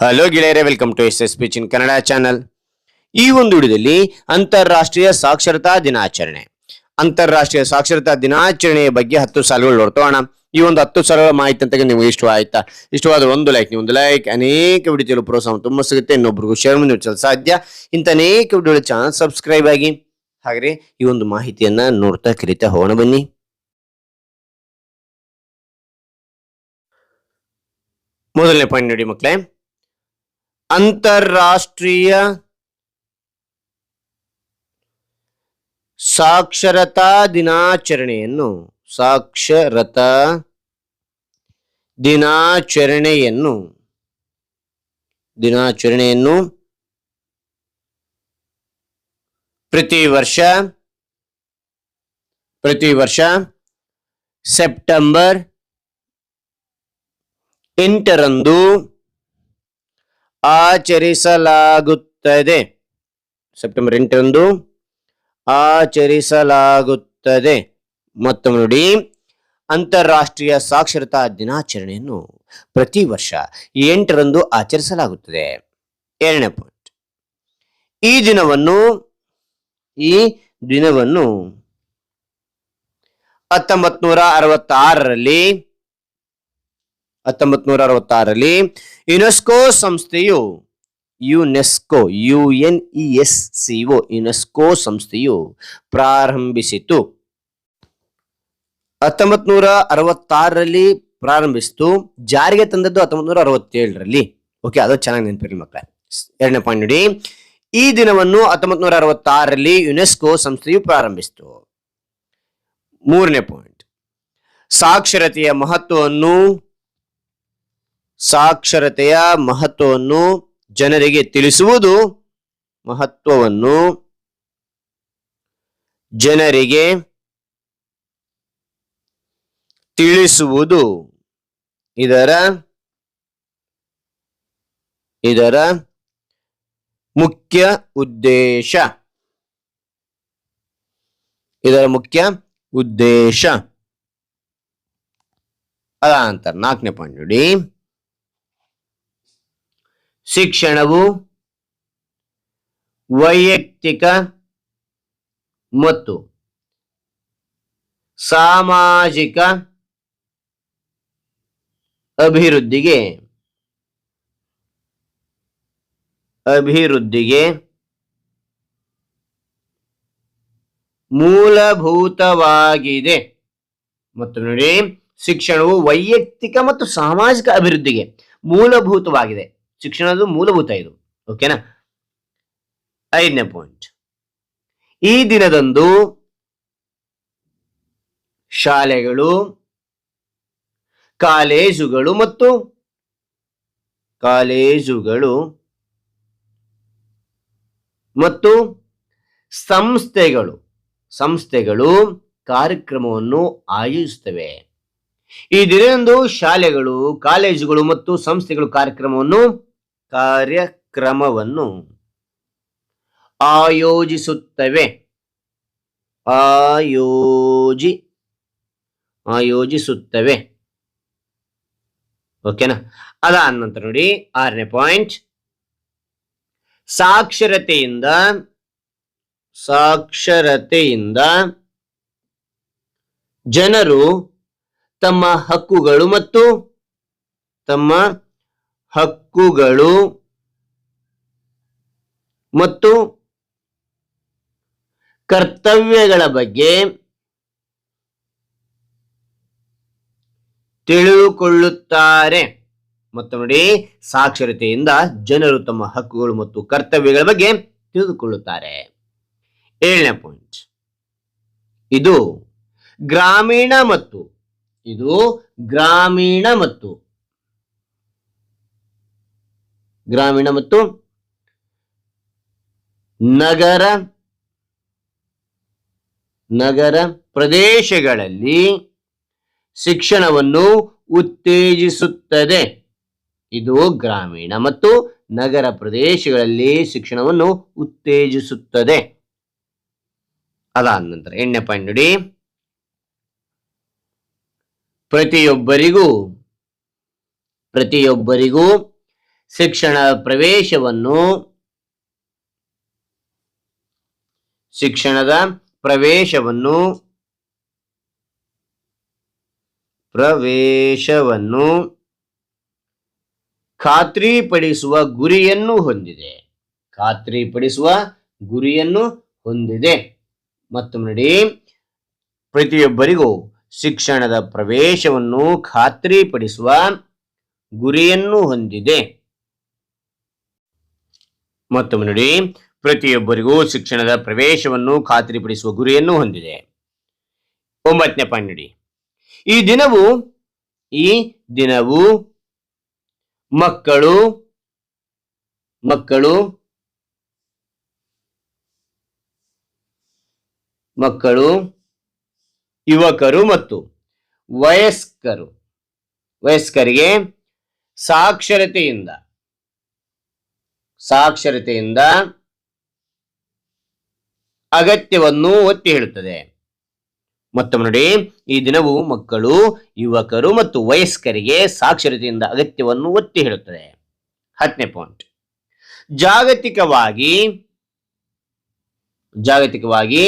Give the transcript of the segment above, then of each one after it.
Hello ಗೆಳೆಯರೆ welcome to S S pitch in Kannada channel ಈ ಒಂದು ವಿಡಿಯೋದಲ್ಲಿ ಅಂತಾರಾಷ್ಟ್ರೀಯ ಸಾಕ್ಷರತಾ ದಿನಾಚರಣೆ. ಅಂತಾರಾಷ್ಟ್ರೀಯ ಸಾಕ್ಷರತಾ ದಿನಾಚರಣೆಯ ಬಗ್ಗೆ ಹತ್ತು ಸಾಲುಗಳು ನೋಡ್ತೋಣ ಈ ಒಂದು ಹತ್ತು ಸಾಲುಗಳ ಮಾಹಿತಿ ಅಂತ ನಿಮಗೆ ಇಷ್ಟ ಆಯ್ತಾ? ಇಷ್ಟವಾದ್ರೆ ಒಂದು ಲೈಕ್ ನೀವು ಒಂದು ಲೈಕ್ ಅನೇಕ ವಿಡಿಯೋಗಳು ಪ್ರೋತ್ಸಾಹ ತುಂಬ ಸಿಗುತ್ತೆ. ಇನ್ನೊಬ್ರಿಗೂ ಶೇರ್ ಮಾಡಿ ಸಾಧ್ಯ. ಇಂಥ ಅನೇಕ ವಿಡಿಯೋಗಳ ಚಾನಲ್ ಸಬ್ಸ್ಕ್ರೈಬ್ ಆಗಿ. ಹಾಗೆ ಈ ಒಂದು ಮಾಹಿತಿಯನ್ನ ನೋಡ್ತಾ ಕಲಿತಾ ಹೋಗೋಣ ಬನ್ನಿ. ಮೊದಲನೇ ಪಾಯಿಂಟ್ ನೋಡಿ ಮಕ್ಕಳೇ. ಅಂತಾರಾಷ್ಟ್ರೀಯ ಸಾಕ್ಷರತಾ ದಿನಾಚರಣೆಯನ್ನು ಸಾಕ್ಷರತಾ ದಿನಾಚರಣೆಯನ್ನು ದಿನಾಚರಣೆಯನ್ನು ಪ್ರತಿ ವರ್ಷ ಪ್ರತಿ ವರ್ಷ ಸೆಪ್ಟೆಂಬರ್ ಎಂಟರಂದು ಆಚರಿಸಲಾಗುತ್ತದೆ. ಸೆಪ್ಟೆಂಬರ್ ಎಂಟರಂದು ಆಚರಿಸಲಾಗುತ್ತದೆ. ಮತ್ತೊಮ್ಮೆ ನೋಡಿ, ಅಂತಾರಾಷ್ಟ್ರೀಯ ಸಾಕ್ಷರತಾ ದಿನಾಚರಣೆಯನ್ನು ಪ್ರತಿ ವರ್ಷ ಎಂಟರಂದು ಆಚರಿಸಲಾಗುತ್ತದೆ. ಎರಡನೇ ಪಾಯಿಂಟ್ ಈ ದಿನವನ್ನು ಈ ದಿನವನ್ನು ಹತ್ತೊಂಬತ್ ನೂರ ಅರವತ್ತಾರರಲ್ಲಿ ಹತ್ತೊಂಬತ್ ನೂರ ಅರವತ್ತಾರರಲ್ಲಿ ಯುನೆಸ್ಕೋ ಸಂಸ್ಥೆಯು, UNESCO, U N E S C O, UNESCO ಸಂಸ್ಥೆಯು ಪ್ರಾರಂಭಿಸಿತು. ಹತ್ತೊಂಬತ್ ನೂರ ಅರವತ್ತಾರರಲ್ಲಿ ಪ್ರಾರಂಭಿಸಿತು. ಜಾರಿಗೆ ತಂದದ್ದು ಹತ್ತೊಂಬತ್ ನೂರ ಅರವತ್ತೇಳರಲ್ಲಿ ಓಕೆ, ಅದು ಚೆನ್ನಾಗಿ ನೆನಪಿರಲಿ ಮಕ್ಕಳ ಎರಡನೇ ಪಾಯಿಂಟ್ ನೋಡಿ. ಈ ದಿನವನ್ನು ಹತ್ತೊಂಬತ್ ನೂರ ಅರವತ್ತಾರರಲ್ಲಿ ಯುನೆಸ್ಕೋ ಸಂಸ್ಥೆಯು ಪ್ರಾರಂಭಿಸಿತು. ಮೂರನೇ ಪಾಯಿಂಟ್ ಸಾಕ್ಷರತೆಯ ಮಹತ್ವವನ್ನು ಸಾಕ್ಷರತೆಯ ಮಹತ್ವವನ್ನು ಜನರಿಗೆ ತಿಳಿಸುವುದು ಮಹತ್ವವನ್ನು ಜನರಿಗೆ ತಿಳಿಸುವುದು. ಇದರ ಇದರ ಮುಖ್ಯ ಉದ್ದೇಶ. ಇದರ ಮುಖ್ಯ ಉದ್ದೇಶ. ಅದ ನಂತರ ನಾಲ್ಕನೇ ಪಾಯಿಂಟ್ ನೋಡಿ. ಶಿಕ್ಷಣವು ವೈಯಕ್ತಿಕ ಮತ್ತು ಸಾಮಾಜಿಕ ಅಭಿವೃದ್ಧಿಗೆ ಅಭಿವೃದ್ಧಿಗೆ ಮೂಲಭೂತವಾಗಿದೆ. ಮತ್ತು ನೋಡಿ, ಶಿಕ್ಷಣವು ವೈಯಕ್ತಿಕ ಮತ್ತು ಸಾಮಾಜಿಕ ಅಭಿವೃದ್ಧಿಗೆ ಮೂಲಭೂತವಾಗಿದೆ. ಶಿಕ್ಷಣದ ಮೂಲಭೂತ ಇದು. ಓಕೆನಾ ಐದನೇ ಪಾಯಿಂಟ್ ಈ ದಿನದಂದು ಶಾಲೆಗಳು, ಕಾಲೇಜುಗಳು ಮತ್ತು ಕಾಲೇಜುಗಳು ಮತ್ತು ಸಂಸ್ಥೆಗಳು ಸಂಸ್ಥೆಗಳು ಕಾರ್ಯಕ್ರಮವನ್ನು ಆಯೋಜಿಸುತ್ತವೆ. ಈ ದಿನದಂದು ಶಾಲೆಗಳು, ಕಾಲೇಜುಗಳು ಮತ್ತು ಸಂಸ್ಥೆಗಳು ಕಾರ್ಯಕ್ರಮವನ್ನು ಕಾರ್ಯಕ್ರಮವನ್ನು ಆಯೋಜಿಸುತ್ತವೆ. ಆಯೋಜಿ, ಆಯೋಜಿಸುತ್ತವೆ. ಓಕೆನಾ ಅದಾದ ನಂತರ ನೋಡಿ, ಆರನೇ ಪಾಯಿಂಟ್ ಸಾಕ್ಷರತೆಯಿಂದ ಸಾಕ್ಷರತೆಯಿಂದ ಜನರು ತಮ್ಮ ಹಕ್ಕುಗಳು ಮತ್ತು ತಮ್ಮ ಹಕ್ಕುಗಳು ಮತ್ತು ಕರ್ತವ್ಯಗಳ ಬಗ್ಗೆ ತಿಳಿದುಕೊಳ್ಳುತ್ತಾರೆ. ಮತ್ತು ನೋಡಿ, ಸಾಕ್ಷರತೆಯಿಂದ ಜನರು ತಮ್ಮ ಹಕ್ಕುಗಳು ಮತ್ತು ಕರ್ತವ್ಯಗಳ ಬಗ್ಗೆ ತಿಳಿದುಕೊಳ್ಳುತ್ತಾರೆ. ಏಳನೇ ಪಾಯಿಂಟ್ ಇದು ಗ್ರಾಮೀಣ ಮತ್ತು, ಇದು ಗ್ರಾಮೀಣ ಮತ್ತು ಗ್ರಾಮೀಣ ಮತ್ತು ನಗರ ನಗರ ಪ್ರದೇಶಗಳಲ್ಲಿ ಶಿಕ್ಷಣವನ್ನು ಉತ್ತೇಜಿಸುತ್ತದೆ. ಇದು ಗ್ರಾಮೀಣ ಮತ್ತು ನಗರ ಪ್ರದೇಶಗಳಲ್ಲಿ ಶಿಕ್ಷಣವನ್ನು ಉತ್ತೇಜಿಸುತ್ತದೆ. ಅದಾದ ನಂತರ ಎಣ್ಣೆ ಪಾಯಿಂಟ್ ನೋಡಿ. ಪ್ರತಿಯೊಬ್ಬರಿಗೂ ಪ್ರತಿಯೊಬ್ಬರಿಗೂ ಶಿಕ್ಷಣ ಪ್ರವೇಶವನ್ನು ಶಿಕ್ಷಣದ ಪ್ರವೇಶವನ್ನು ಪ್ರವೇಶವನ್ನು ಖಾತ್ರಿಪಡಿಸುವ ಗುರಿಯನ್ನು ಹೊಂದಿದೆ. ಖಾತ್ರಿಪಡಿಸುವ ಗುರಿಯನ್ನು ಹೊಂದಿದೆ. ಮತ್ತು ನೋಡಿ ಪ್ರತಿಯೊಬ್ಬರಿಗೂ ಶಿಕ್ಷಣದ ಪ್ರವೇಶವನ್ನು ಖಾತ್ರಿಪಡಿಸುವ ಗುರಿಯನ್ನು ಹೊಂದಿದೆ. ಮತ್ತೊಮ್ಮೆ ನೋಡಿ ಪ್ರತಿಯೊಬ್ಬರಿಗೂ ಶಿಕ್ಷಣದ ಪ್ರವೇಶವನ್ನು ಖಾತ್ರಿಪಡಿಸುವ ಗುರಿಯನ್ನು ಹೊಂದಿದೆ. ಒಂಬತ್ತನೇ ಪಾಯಿಂಟ್ ನೋಡಿ ಈ ದಿನವು ಈ ದಿನವು ಮಕ್ಕಳು ಮಕ್ಕಳು ಮಕ್ಕಳು, ಯುವಕರು ಮತ್ತು ವಯಸ್ಕರು, ವಯಸ್ಕರಿಗೆ ಸಾಕ್ಷರತೆಯಿಂದ ಸಾಕ್ಷರತೆಯಿಂದ ಅಗತ್ಯವನ್ನು ಒತ್ತಿ ಹೇಳುತ್ತದೆ. ಮತ್ತೊಮ್ಮೆ ನೋಡಿ, ಈ ದಿನವು ಮಕ್ಕಳು, ಯುವಕರು ಮತ್ತು ವಯಸ್ಕರಿಗೆ ಸಾಕ್ಷರತೆಯಿಂದ ಅಗತ್ಯವನ್ನು ಒತ್ತಿ ಹೇಳುತ್ತದೆ. ಹತ್ತನೇ ಪಾಯಿಂಟ್ ಜಾಗತಿಕವಾಗಿ ಜಾಗತಿಕವಾಗಿ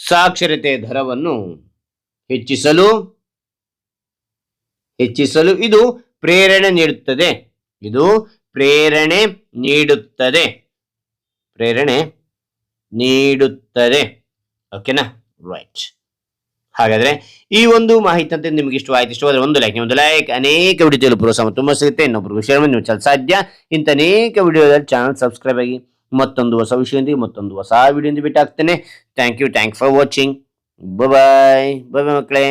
ಸಾಕ್ಷರತೆ ದರವನ್ನು ಹೆಚ್ಚಿಸಲು ಹೆಚ್ಚಿಸಲು ಇದು ಪ್ರೇರಣೆ ನೀಡುತ್ತದೆ. ಇದು ಪ್ರೇರಣೆ ನೀಡುತ್ತದೆ. ಪ್ರೇರಣೆ ನೀಡುತ್ತದೆ. ಓಕೆನಾ ರೈಟ್ ಹಾಗಾದ್ರೆ ಈ ಒಂದು ಮಾಹಿತಿ ಅಂತ ನಿಮ್ಗೆ ಇಷ್ಟವಾಯ್ತು, ಇಷ್ಟವಾದ್ರೆ ಒಂದು ಲೈಕ್ ಒಂದು ಲೈಕ್ ಅನೇಕ ವಿಡಿಯೋದಲ್ಲಿ ಸಮ ತುಂಬ ಸಿಗುತ್ತೆ. ಇನ್ನೊಬ್ಬರು ವಿಷಯ ನೀವು ಚಲ ಸಾಧ್ಯ ಇಂಥ ಅನೇಕ ವಿಡಿಯೋದಲ್ಲಿ ಚಾನಲ್ ಸಬ್ಸ್ಕ್ರೈಬ್ ಆಗಿ ಮತ್ತೊಂದು ಹೊಸ ವಿಷಯದೊಂದಿಗೆ ಮತ್ತೊಂದು ಹೊಸ ವಿಡಿಯೋದಿಂದ ಹಾಕ್ತೇನೆ thank you thank for watching bye bye ಮಕ್ಕಳೇ.